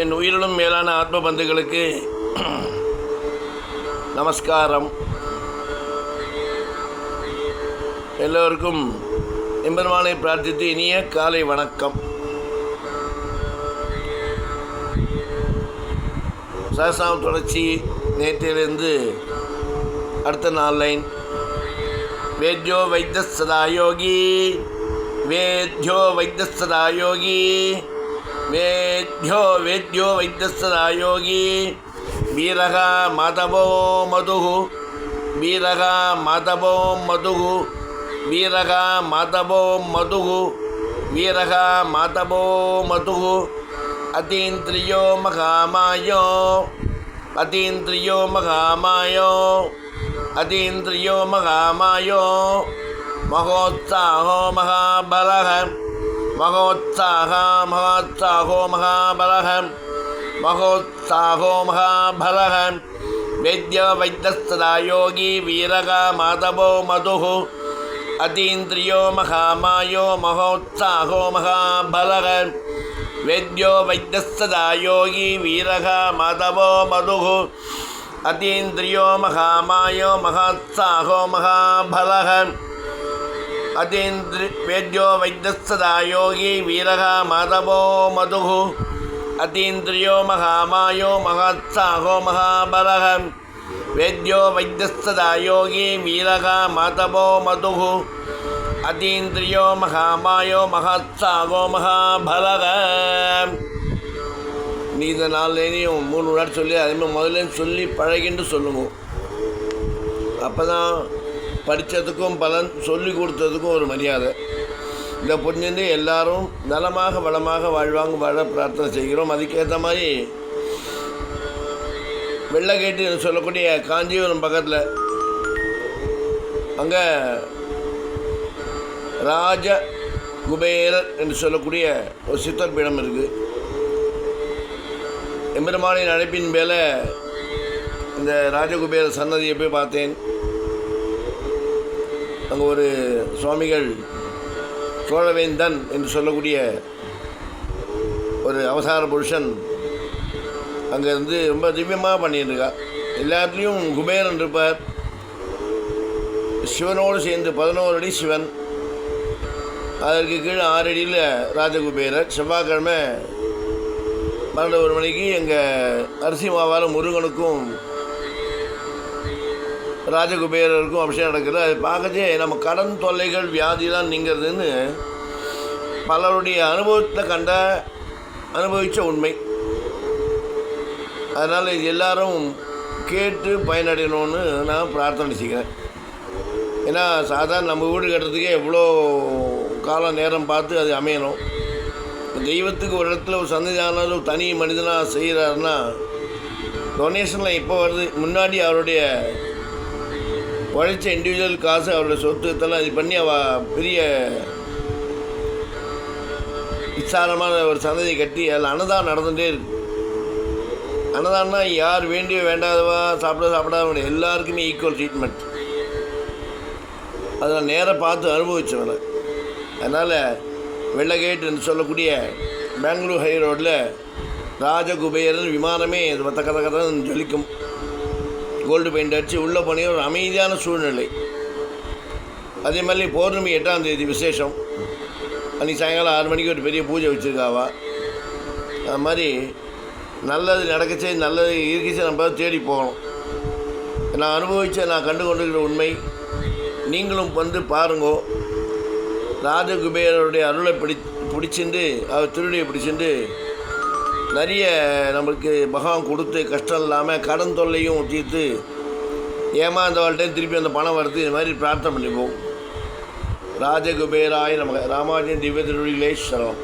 என் உயிரிலும் மேலான ஆத்ம பந்துகளுக்கு நமஸ்காரம். எல்லோருக்கும் எம்பெருமானை பிரார்த்தித்து இனிய காலை வணக்கம். சகசாம் தொடர்ச்சி நேற்றிலிருந்து அடுத்த நாள் லைன். வேத்யோ வைத்திய சதா யோகி. வேத்யோ வைத்திய சதா யோகி. வேத்யோ வேத்யோ வைத்திய சதா யோகி வீரக மாதவோ மது வீரக மாதவோ மது வீரக மாதவோ மது வீரக மாதவோ மது அத்தீந்திரியோ மகாமாயோ அத்தீந்திரியோ மகாமாயோ अतीन्द्रियो महामायो महोत्साहो महाबलः महोत्साह, महोत्साहो महाबलः। महोत्साहो महाबलः। वेद्य वैद्यस्तदा योगी वीरगा माधवो मधुः। अतीन्द्रियो महामायो महोत्साहो महाबलः। वेद्यो वैद्यस्तदा योगी वीरगा माधवो मधुः। अतीन्द्रियो महामायो महत्साहो महाबलः। अतीन्द्रि वेद्यो वैद्यस्तदा योगी वीरः माधवो मधुः अतीन्द्रियो महामायो महत्साहो महाबलः वेद्यो वैद्यस्तदा योगी वीरः माधवो मधुः अतीन्द्रियो महामायो महत्साहो महाबलः நீ இந்த நாலுலேயும் மூணு விளையாட்டு சொல்லி அதேமாதிரி முதல்ல சொல்லி பழகின்னு சொல்லுவோம் அப்போ தான் படித்ததுக்கும் பலன் சொல்லி கொடுத்ததுக்கும் ஒரு மரியாதை. இதை புரிஞ்சுட்டு எல்லாரும் நலமாக வளமாக வாழ்வாங்க வாழ பிரார்த்தனை செய்கிறோம். அதுக்கேற்ற மாதிரி வெள்ளக்கேட்டு என்று சொல்லக்கூடிய காஞ்சிபுரம் பக்கத்தில் அங்கே ராஜ குபேரர் என்று சொல்லக்கூடிய ஒரு சித்தர் பீடம் இருக்குது எம்பெருமானின் அழைப்பின் மேலே இந்த ராஜகுபேர சன்னதியை போய் பார்த்தேன். அங்கே ஒரு சுவாமிகள் சோழவேந்தன் என்று சொல்லக்கூடிய ஒரு அவசார புருஷன் அங்கே இருந்து ரொம்ப திவ்யமாக பண்ணிட்டுருக்கா எல்லாத்துலேயும் குபேரன் இருப்பார். சிவனோடு சேர்ந்து பதினோரு அடி சிவன். அதற்கு கீழே ஆறு அடியில் ராஜகுபேரர். செவ்வாய்க்கிழமை பன்னெண்டு ஒரு மணிக்கு எங்கள் அரிசி மாவால் முருகனுக்கும் ராஜகுபேரருக்கும் அபிஷேகம் நடக்குது. அது பார்க்கச்சே நம்ம கடன் தொல்லைகள் வியாதிலாம் நீங்கிறதுன்னு பலருடைய அனுபவத்தை கண்ட அனுபவித்த உண்மை. அதனால் இது எல்லாரும் கேட்டு பயனடையணும்னு நான் பிரார்த்தனை செய்கிறேன். ஏன்னா சாதாரண நம்ம வீடு கட்டுறதுக்கே எவ்வளோ காலம் நேரம் பார்த்து அது அமையணும். தெய்வத்துக்கு ஒரு இடத்துல ஒரு சன்னிதானம் தனி மனிதனாக செய்கிறாருன்னா டொனேஷனில் இப்போ வருது? முன்னாடி அவருடைய உழைச்ச இண்டிவிஜுவல் காசு அவரோட சொத்து இதெல்லாம் இது பண்ணி அவ பெரிய விசாரமான ஒரு சந்ததியை கட்டி அதில் அன்னதானம் நடந்துகிட்டே இருக்கு. அன்னதானம்னா யார் வேண்டிய வேண்டாதவா சாப்பிட சாப்பிடாத எல்லாருக்குமே ஈக்குவல் ட்ரீட்மெண்ட் அதில் நேராக பார்த்து அனுபவிச்சவனை. அதனால் வெள்ளகேட் என்று சொல்லக்கூடிய பெங்களூர் ஹை ரோட்டில் ராஜகுபேரன் விமானமே கத கத கதன்னு ஜொலிக்கும். கோல்டு பெயிண்ட் அடித்து உள்ளே போனீங்க ஒரு அமைதியான சூழ்நிலை. அதே மாதிரி பௌர்ணமி எட்டாம் தேதி விசேஷம். அன்றைக்கி சாயங்காலம் ஆறு மணிக்கு ஒரு பெரிய பூஜை வச்சுருக்காவா? அது மாதிரி நல்லது நடக்கச்சே நல்லது இருக்கிச்சே நம்ம தேடி போகணும். நான் அனுபவித்த நான் கண்டு கொண்டிருக்கிற உண்மை நீங்களும் வந்து பாருங்கோ. ராஜகுபேரருடைய அருளை பிடி பிடிச்சிருந்து அவர் திருடியை பிடிச்சிருந்து நிறைய நம்மளுக்கு பகவான் கொடுத்து கஷ்டம் இல்லாமல் கடன் தொல்லையும் தீர்த்து ஏமாந்தவள்கிட்ட திருப்பி அந்த பணம் வருது இது மாதிரி பிரார்த்தனை பண்ணிப்போம். ராஜகுபேராய நமக்கு ராமாஜன் திவ்ய திருவிழேஸ்வரம்